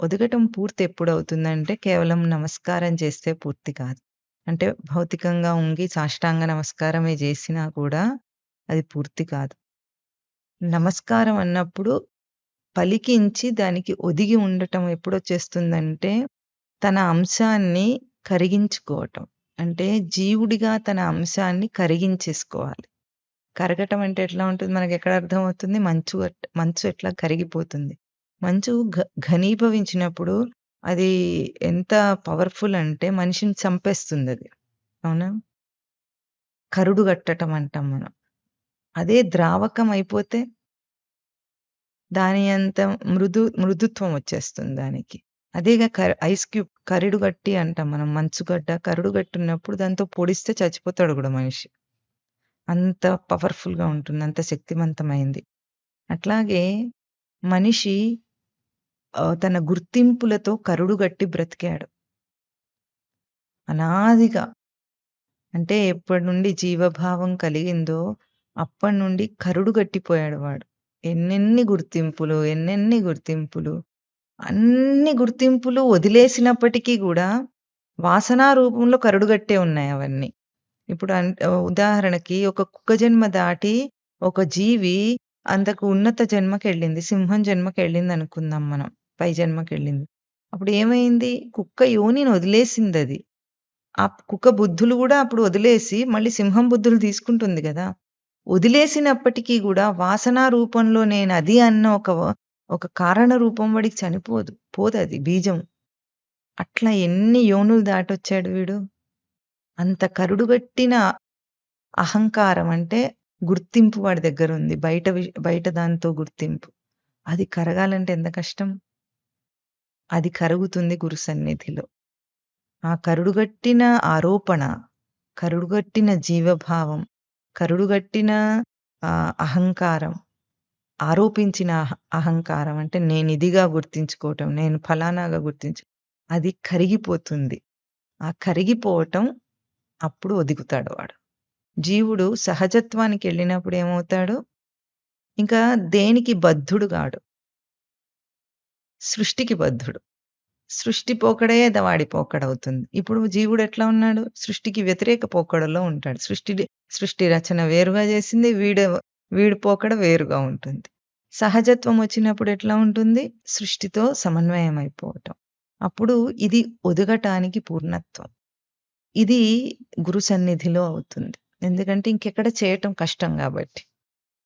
ఒదగటం పూర్తి ఎప్పుడవుతుందంటే కేవలం నమస్కారం చేస్తే పూర్తి కాదు. అంటే భౌతికంగా ఉంగి సాష్టాంగ నమస్కారమే చేసినా కూడా అది పూర్తి కాదు. నమస్కారం అన్నప్పుడు పలికించి దానికి ఒదిగి ఉండటం ఎప్పుడొచ్చేస్తుందంటే, తన అంశాన్ని కరిగించుకోవటం. అంటే జీవుడిగా తన అంశాన్ని కరిగించేసుకోవాలి. కరగటం అంటే ఎట్లా ఉంటుంది? మనకెక్కడ అర్థమవుతుంది? మంచు మంచు ఎట్లా కరిగిపోతుంది. మంచు ఘ ఘనీభవించినప్పుడు అది ఎంత పవర్‌ఫుల్ అంటే మనిషిని చంపేస్తుంది అది అవునా? కరుడు కట్టటం అంటాం మనం. అదే ద్రావకం అయిపోతే దాని అంత మృదు మృదుత్వం వచ్చేస్తుంది దానికి. అదేగా కర్ ఐస్ క్యూబ్ కరిడు గట్టి అంటాం మనం. మంచుగడ్డ కరుడు గట్టున్నప్పుడు దాంతో పొడిస్తే చచ్చిపోతాడు కూడా మనిషి. అంత పవర్‌ఫుల్‌గా ఉంటుంది. అంత శక్తివంతమైంది. అట్లాగే మనిషి తన గుర్తింపులతో కరుడుగట్టి బ్రతికాడు. అనాదిగా. అంటే ఎప్పటినుండి జీవభావం కలిగిందో అప్పటి నుండి కరుడు గట్టిపోయాడు వాడు. ఎన్నెన్ని గుర్తింపులు, ఎన్నెన్ని గుర్తింపులు. అన్ని గుర్తింపులు వదిలేసినప్పటికీ కూడా వాసనా రూపంలో కరుడుగట్టే ఉన్నాయి అవన్నీ. ఇప్పుడు అన్ ఉదాహరణకి ఒక కుక్క జన్మ దాటి ఒక జీవి అంతకు ఉన్నత జన్మకెళ్ళింది. సింహం జన్మకెళ్ళిందనుకుందాం మనం. పై జన్మకెళ్ళింది. అప్పుడు ఏమైంది? కుక్క యోనిని వదిలేసిందది. ఆ కుక్క బుద్ధులు కూడా అప్పుడు వదిలేసి మళ్ళీ సింహం బుద్ధులు తీసుకుంటుంది కదా వదిలేసినప్పటికీ కూడా వాసనా రూపంలో నేను అది అన్న ఒక ఒక కారణ రూపం వాడికి చనిపోదు. పోదు అది బీజం. అట్లా ఎన్ని యోనులు దాటొచ్చాడు వీడు. అంత కరుడుగట్టిన అహంకారం అంటే గుర్తింపు వాడి దగ్గర ఉంది బయట బయట దాంతో గుర్తింపు. అది కరగాలంటే ఎంత కష్టం? అది కరుగుతుంది గురు సన్నిధిలో. ఆ కరుడుగట్టిన ఆరోపణ, కరుడుగట్టిన జీవభావం, కరుడుగట్టిన అహంకారం, ఆరోపించిన అహ అహంకారం అంటే నేను ఇదిగా గుర్తించుకోవటం, నేను ఫలానాగా గుర్తించు అది కరిగిపోతుంది. ఆ కరిగిపోవటం అప్పుడు ఒదుగుతాడు వాడు. జీవుడు సహజత్వానికి వెళ్ళినప్పుడు ఏమవుతాడు? ఇంకా దేనికి బద్ధుడు కాడు సృష్టికి బద్ధుడు. సృష్టి పోకడే ద వాడి పోకడవుతుంది. ఇప్పుడు జీవుడు ఎట్లా ఉన్నాడు? సృష్టికి వ్యతిరేక పోకడలో ఉంటాడు. సృష్టి సృష్టి రచన వేరుగా చేసింది. వీడు వీడి పోకడ వేరుగా ఉంటుంది. సహజత్వం వచ్చినప్పుడు ఎట్లా ఉంటుంది? సృష్టితో సమన్వయం అయిపోవటం. అప్పుడు ఇది ఒదగటానికి పూర్ణత్వం. ఇది గురు సన్నిధిలో అవుతుంది. ఎందుకంటే ఇంకెక్కడ చేయటం కష్టం కాబట్టి